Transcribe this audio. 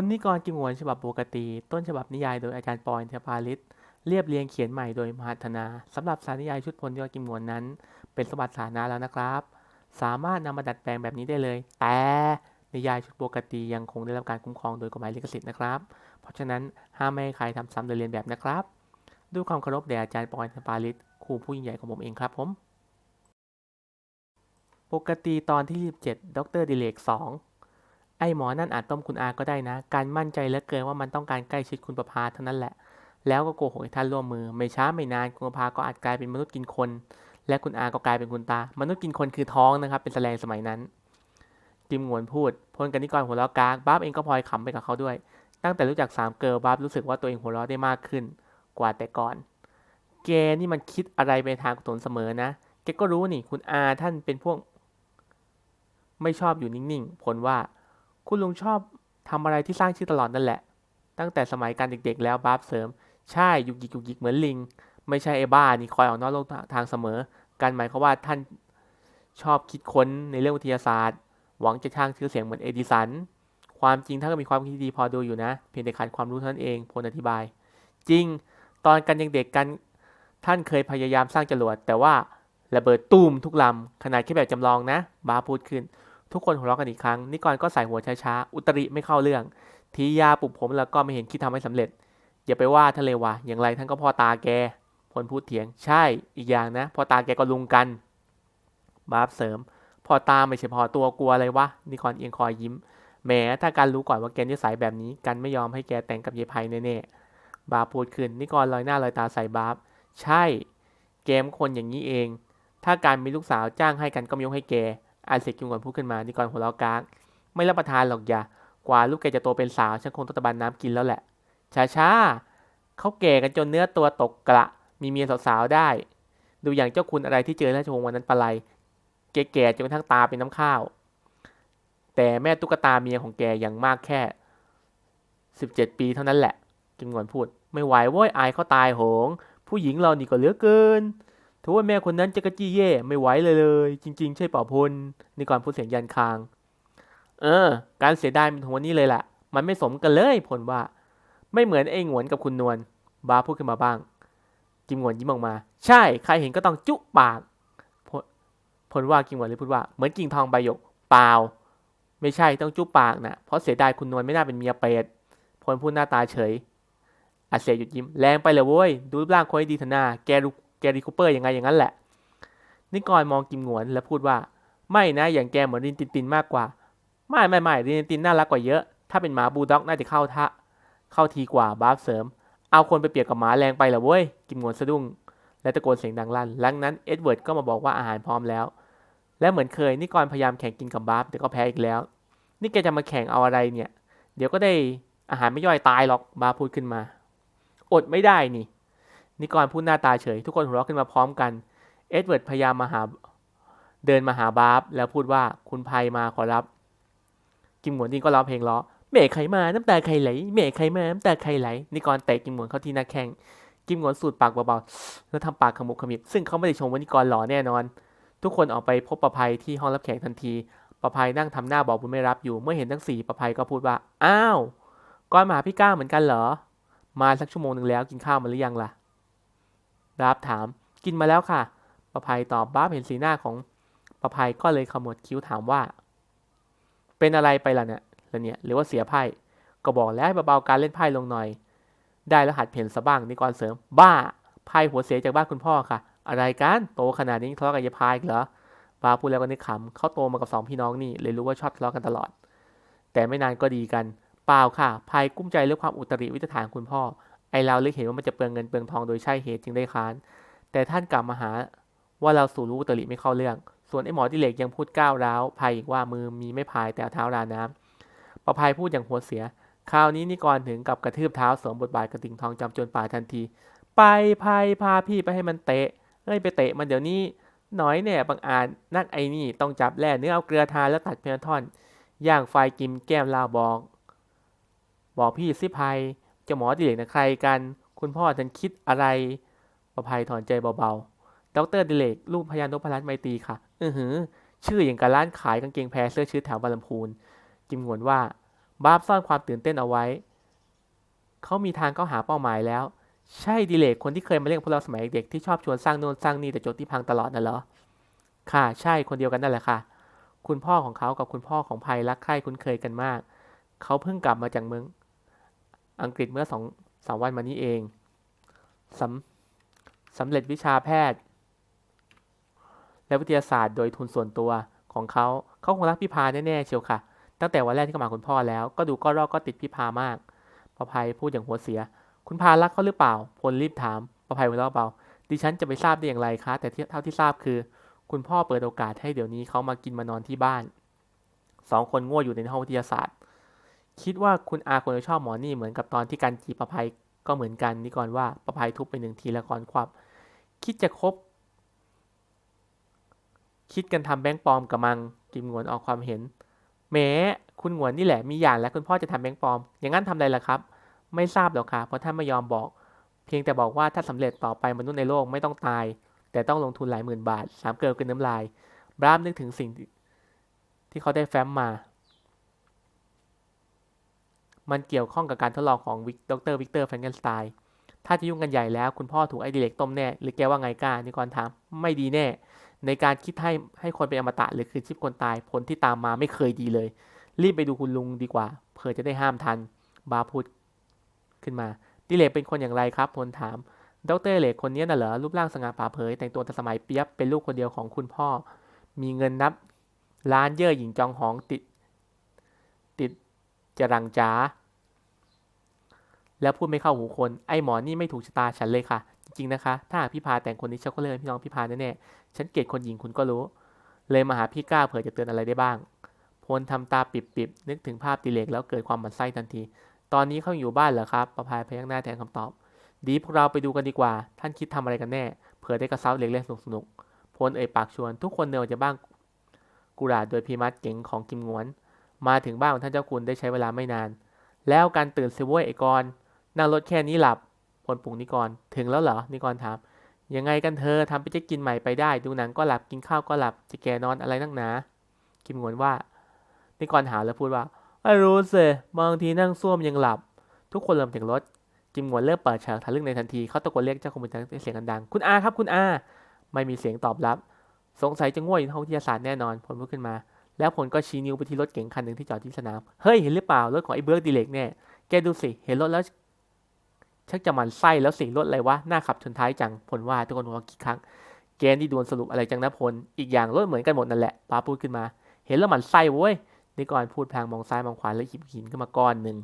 ลนิกรกิมหวนฉบับปกติ ต้นฉบับนิยายโดยอาจารย์ปอยเทพาลิศเรียบเรียงเขียนใหม่โดยมหัฒนาสำหรับสารนิยายชุดพลนิกรกิมหวนนั้น เป็นสมบัติสาธารณะแล้วนะครับ สามารถนำมาดัดแปลงแบบนี้ได้เลย แต่นิยายชุดปกติยังคงได้รับการคุ้มครองโดยกฎหมายลิขสิทธิ์นะครับ เพราะฉะนั้นห้ามไม่ให้ใครทำซ้ำโดยเรียนแบบนะครับด้วยความเคารพแด่อาจารย์ปอยเทพาลิศครูผู้ยิ่งใหญ่ของผมเองครับผม ปกติตอนที่ 27 ดรดิเลก 2 อ้หมอนั่นอาจต้มคุณอาก็ได้นะ การมั่นใจเหลือเกินว่ามันต้องการใกล้ชิดคุณประภาเท่านั้นแหละ แล้วก็โกหกให้ท่านร่วมมือ ไม่ช้าไม่นานคุณประภาก็อาจกลายเป็นมนุษย์กินคน และคุณอาก็กลายเป็นคุณตา มนุษย์กินคนคือท้องนะครับ เป็นแสลงสมัยนั้นกิมหวนพูดพลกันนิกรหัวเราะกากบ้าบเองก็พลอยขำไปกับเขาด้วย ตั้งแต่รู้จักสามเกิร์ลบ้าบรู้สึกว่าตัวเองหัวเราะได้มากขึ้น กว่าแต่ก่อนแกนี่มันคิดอะไรไปทางกุศลเสมอนะแกก็รู้นี่คุณอาท่านเป็นพวก ไม่ชอบอยู่นิ่งๆผลว่า คุณลุงชอบทำอะไรที่สร้างชื่อตลอดนั่นแหละ ตั้งแต่สมัยการเด็กๆ แล้วบาร์บเสริม ใช่ยุกยิกยุกยิกเหมือนลิง ไม่ใช่ไอ้บ้านี่คอยออกนอกโลกทางเสมอ การหมายความว่าท่านชอบคิดค้นในเรื่องวิทยาศาสตร์ หวังจะสร้างชื่อเสียงเหมือนเอดิสัน ความจริงท่านก็มีความคิดดีพอดูอยู่นะ เพียงแต่ขาดความรู้เท่านั้นเองพลอธิบาย จริง ตอนกันยังเด็กกันท่านเคยพยายามสร้างจรวดแต่ว่าระเบิดตูมทุกลำขนาดแค่แบบจำลองนะ บาพูดขึ้น ทุกคนหัวเราะกันอีกครั้ง นิกรก็ใส่หัวช้าๆ อุตริไม่เข้าเรื่อง ทียาปลุกผมแล้วก็ไม่เห็นคิดทำให้สำเร็จ อย่าไปว่าท่านเลวะ อย่างไรท่านก็พ่อตาแก พลพูดเถียง ใช่ อีกอย่างนะ พ่อตาแกก็ลุงกัน บาบเสริม พ่อตาไม่ใช่พ่อตัวกลัวอะไรวะ นิกรเอียงคอยยิ้ม แหม ถ้าการรู้ก่อนว่าแกนิสัยแบบนี้ กันไม่ยอมให้แกแต่งกับเยายไพแน่ๆ บาพูดขึ้น นิกรลอยหน้าลอยตาใส่บาบใช่แกมคนอย่างนี้เอง ถ้าการมีลูกสาวจ้างให้กันก็มยกให้แก อาเซกิงก่อนพูดขึ้นมานิกรหัวเราะกากไม่รับประทานหรอกอย่ากว่าลูกแกจะโตเป็นสาวฉันคงต้องตะบันน้ำกินแล้วแหละช้าช้าเขาแก่กันจนเนื้อตัวตกกระ มีเมียสาวๆได้ ดูอย่างเจ้าคุณอะไรที่เจอราชวงศ์วันนั้นปะไรแกแก่จนกระทั่งตาเป็นน้ำข้าว แต่แม่ตุ๊กตาเมียของแกอย่างมากแค่สิบเจ็ดปีเท่านั้นแหละกิมงอนพูด ไม่ไหวโว้ยอายเขาตายโหง ผู้หญิงเรานี่ก็เหลือเกิน ถือว่าแม่คนนั้นจะกระจี้เย่ไม่ไหวเลยเลย จริง ๆ ใช่เป่าพลนี่ก่อนพูดเสียงยันคาง เออ การเสียดายมันถึงวันนี้เลยแหละมันไม่สมกันเลยผลว่า ไม่เหมือนไอ้หงวนกับคุณนวลบาพูดขึ้นมาบ้าง กิมหงวนยิ้มออกมา ใช่ใครเห็นก็ต้องจุปากผลผลว่ากิมหงวนเลยพูดว่าเหมือนกิ่งทองใบหยกเปล่า ไม่ใช่ต้องจุปากนะเพราะเสียดายคุณนวลไม่น่าเป็นเมียเป็ดพลพูดหน้าตาเฉยอาเสียหยุดยิ้มแรงไปเลยเว้ย ดูรูปร่างคนให้ดีทนา แกดู แกรีคูเปอร์ยังไงอย่างนั้นแหละ นิกรมองกิมหงวนแล้วพูดว่า ไม่นะ อย่างแกเหมือนรินตินตินมากกว่า ไม่ไม่ไม่รินตินน่ารักกว่าเยอะ ถ้าเป็นหมาบูลด็อกน่าจะเข้าท่าเข้าทีกว่าบาร์บเสริม เอาคนไปเปรียบกับหมาแรงไปเหรอเว้ย กิมหงวนสะดุ้ง และตะโกนเสียงดังลั่น หลังนั้นเอ็ดเวิร์ดก็มาบอกว่าอาหารพร้อมแล้ว และเหมือนเคยนิกรพยายามแข่งกินกับบาร์บแต่ก็แพ้อีกแล้ว นี่แกจะมาแข่งเอาอะไรเนี่ย เดี๋ยวก็ได้อาหารไม่ย่อยตายหรอกบาพูดขึ้นมา อดไม่ได้นี่ นิกรพูดหน้าตาเฉย ทุกคนหัวเราะขึ้นมาพร้อมกัน เอ็ดเวิร์ดพยายามมาหาเดินมาหาบาร์บแล้วพูดว่าคุณภัยมาขอรับกิมหมวนนี่ก็ร้องเพลงล้อเมฆใครมาน้ำตาใครไหลเมฆใครมาน้ำตาใครไหลนิกรเตะกิมหมวนเข้าที่หน้าแข้งกิมหมวนสูดปากเบาๆแล้วทำปากขมุบขมิบซึ่งเขาไม่ได้ชมว่านิกรหล่อแน่นอน ทุกคนออกไปพบประภัยที่ห้องรับแขกทันทีประภัยนั่งทำหน้าบอกบุญไม่รับอยู่เมื่อเห็นทั้งสี่ประภัยก็พูดว่าอ้าวก้อนมาหาพี่ก้าเหมือนกันเหรอ มาสักชั่วโมงหนึ่งแล้วกินข้าวมาหรือยังล่ะ รับถาม กินมาแล้วค่ะ ประภัยตอบบ้าบเห็นสีหน้าของประภัยก็เลยขมวดคิ้วถามว่า เป็นอะไรไปล่ะเนี่ยล่ะเนี่ย หรือว่าเสียไพ่ ก็บอกแล้วให้เบาๆการเล่นไพ่ลงหน่อย ได้แล้วหัดเพ่นซะบ้างนี่ก่อนเสริม บ้า ไพ่หัวเสียจากบ้านคุณพ่อค่ะ อะไรกัน โตขนาดนี้ทะเลาะกับยายพายเหรอปาพูดแล้วก็นึกขำเขาโตมากับสองพี่น้องนี่ เลยรู้ว่าชอบทะเลาะกันตลอด แต่ไม่นานก็ดีกัน เปล่าค่ะ พายกุ้มใจเรื่องความอุตริวิจฐานคุณพ่อ ไอเราเลยเห็นว่ามันจะเปลืองเงินเปลืองทองโดยใช่เหตุจึงได้ค้าน แต่ท่านกลับมาหาว่าเราสู่รู้อุตริไม่เข้าเรื่อง ส่วนไอหมอดิเหล็กยังพูดก้าวร้าวพายอีกว่ามือมีไม่พายแต่เท้าราน้ำประพายพูดอย่างหัวเสีย คราวนี้นิกรถึงกับกระทืบเท้าสวมบทบาทกระติ่งทองจำจนป่าทันที ไปพายพาพี่ไปให้มันเตะเอ้ยไปเตะมันเดี๋ยวนี้หน่อยเนี่ยบางอาจนักไอ้นี่ต้องจับแล่เนื้อเอาเกลือทาแล้วตัดเพียงท่อน ย่างไฟกิมแก้มลาวบอก บอกพี่สิภัย จะหมอดิเลกนะใครกัน คุณพ่อฉันคิดอะไรประภัยถอนใจเบาๆดรดิเลกลูกพยานนพรัตน์ไมตรีค่ะ อือหือ ชื่ออย่างกับร้านขายกางเกงแพรเสื้อชืดแถวบาลพูนจิมหวนว่าบาบซ่อนความตื่นเต้นเอาไว้ เขามีทางเข้าหาเป้าหมายแล้ว ใช่ดิเลกคนที่เคยมาเล่นกับพวกเราสมัยเด็กที่ชอบชวนสร้างโน่นสร้างนี่แต่โจทย์ที่พังตลอดน่ะเหรอ ค่ะ ใช่คนเดียวกันนั่นแหละค่ะ คุณพ่อของเขากับคุณพ่อของภัยรักใคร่คุ้นเคยกันมาก เขาเพิ่งกลับมาจากเมือง อังกฤษเมื่อสองสามวันมานี้เองสำสำเร็จวิชาแพทย์ และวิทยาศาสตร์โดยทุนส่วนตัวของเขา เขาคงรักพี่พาแน่ๆเชียวค่ะ ตั้งแต่วันแรกที่เขามาคุณพ่อแล้ว ก็ดูก็รอกก็ติดพี่พามากประภัยพูดอย่างหัวเสีย คุณพารักเขาหรือเปล่า พลรีบถามประภัยหัวเราะเบา ดิฉันจะไปทราบได้อย่างไรคะ แต่เท่าที่ทราบคือ คุณพ่อเปิดโอกาสให้เดี๋ยวนี้เขามากินมานอนที่บ้าน สองคนง่วอยู่ในห้องวิทยาศาสตร์ คิดว่าคุณอาควรจะชอบหมอนี่เหมือนกับตอนที่การจีประภัยก็เหมือนกันนี่ก่อนว่าประภัยทุบไปหนึ่งทีแล้วก่อนควับคิดจะคบ คิดกันทำแบงค์ปลอมกับมังกิมหงวนออกความเห็นแหมคุณหงวนนี่แหละมีอย่างแล้วคุณพ่อจะทำแบงค์ปลอม อย่างนั้นทำอะไรล่ะครับ ไม่ทราบหรอกค่ะเพราะท่านไม่ยอมบอก เพียงแต่บอกว่าถ้าสำเร็จต่อไปมนุษย์ในโลกไม่ต้องตาย แต่ต้องลงทุนหลายหมื่นบาทสามเกิลกินน้ำลาย บรามนึกถึงสิ่งที่เขาได้แฟ้มมา มันเกี่ยวข้องกับการทดลองของวิกดรวิกเตอร์แฟรงเกนสไตน์ถ้าจะยุ่งกันใหญ่แล้ว คุณพ่อถูกไอเดีเล็กต้มแน่ หรือแกว่าไงกล้านิกรถาม ไม่ดีแน่ ในการคิดให้ให้คนเป็นอมตะหรือคือชีพคนตายผลที่ตามมาไม่เคยดีเลย รีบไปดูคุณลุงดีกว่า เผื่อจะได้ห้ามทัน บาพูดขึ้นมา ดิเลกเป็นคนอย่างไรครับพลถาม ดรเลกคนนี้น่ะเหรอ รูปร่างสง่าผ่าเผย แต่งตัวทันสมัยเปียบ เป็นลูกคนเดียวของคุณพ่อ มีเงินนับ ล้านเย่อหญิงจองหองติด จรังจ้า แล้วพูดไม่เข้าหูคน ไอ้หมอนี่ไม่ถูกชะตาฉันเลยค่ะ จริงๆนะคะ ถ้าหากพี่พาแต่งคนนี้ฉันก็เลยเป็นพี่น้องพี่พาแน่ๆฉันเกลียดคนหญิงคุณก็รู้ เลยมาหาพี่ก้าเผื่อจะเตือนอะไรได้บ้าง พลทำตาปิบๆนึกถึงภาพติเลกแล้วเกิดความหมันไส้ทันที ตอนนี้เขาอยู่บ้านเหรอครับประภายพยักหน้าแทนคำตอบ ดีพวกเราไปดูกันดีกว่า ท่านคิดทำอะไรกันแน่เผื่อได้กระซ้าเล็กเล่นสนุกๆพลเอ่ยปากชวน ทุกคนเดินออกจากบ้านกุราดโดยพีมัดเก๋งของกิมงวน มาถึงบ้านของท่านเจ้าคุณได้ใช้เวลาไม่นาน แล้วการตื่นเซเวยไอกรนั่งรถแค่นี้หลับพลปรุงนิกรถึงแล้วเหรอนิกรถามยังไงกันเธอทำไปจะกินใหม่ไปได้ ดูหนังก็หลับกินข้าวก็หลับจะแกนอนอะไรนักหนากิมงวนว่า นิกรถามแล้วพูดว่าไม่รู้สิบางทีนั่งซ่วมยังหลับ ทุกคนเริ่มจากรถกิมงวนเริ่มเปิดฉากทะลึ่งในทันทีเขาตะโกนเรียกเจ้าคอมพิวเตอร์ด้วยเสียงดัง คุณอาครับคุณอา ไม่มีเสียงตอบรับ สงสัยจะง่วงอยู่ในห้องวิทยาศาสตร์แน่นอนผลพูดขึ้นมา แล้วผลก็ชี้นิ้วไปที่รถเก๋งคันหนึ่งที่จอดที่สนาม เฮ้ย เห็นหรือเปล่า รถของไอ้เบิร์กดีเล็กเนี่ยแกดูสิ เห็นรถแล้ว ชักจะหมันไส้แล้วสิรถอะไรวะ หน้าขับชนท้ายจัง ผลว่าทุกคนหัวกี่ครั้ง แกนี่ดวนสรุปอะไรจังนะพล อีกอย่างรถเหมือนกันหมดนั่นแหละป้าพูดขึ้นมา เห็นแล้วหมันไส้เว้ยนี่ก่อนพูดพลางมองซ้ายมองขวาแล้วหยิบหินขึ้นมาก้อนหนึ่ง